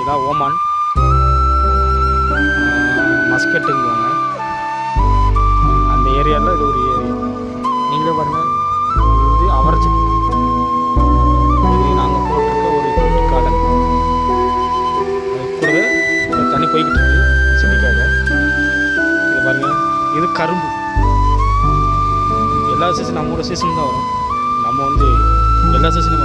இதான் ஓமான். மஸ்கட்டுங்குவாங்க. அந்த ஏரியாவில் இது ஒரு ஏரியா. நீங்களே பாருங்கள் இது வந்து அவரச்சி இது நாங்கள் போட்டிருக்க ஒரு குட்டி கார்டன் கூடவே தண்ணி போய்கிட்டு இருக்கு. செடிக்காக இது பாருங்கள் இது கரும்பு. எல்லா சீசன் நம்மளோட சீசன் தான் வரும். நம்ம வந்து எல்லா சீசனும்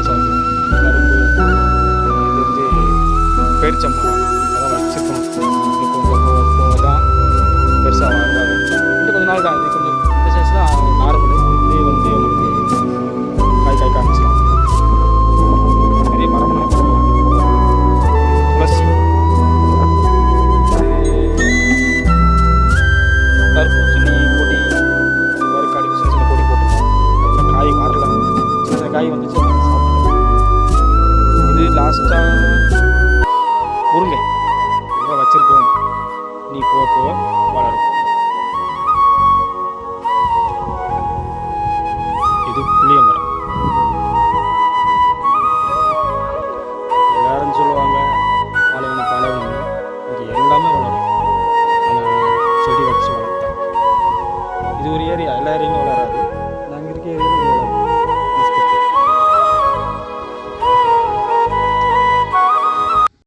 கஷ்டம். லாஸ்ட்டாக முருங்கை இதெல்லாம் வச்சுருக்கோம். நீ போக போக வளரும். இது புளிய மரம். எல்லாரும் சொல்லுவாங்க பாலைவனம் பாலைவனம். இங்கே எல்லாமே வளரும். ஆனால் செடி வச்சு வளர்த்தேன் இது ஒரு ஏரியா எல்லா ஏரியாவும் வளர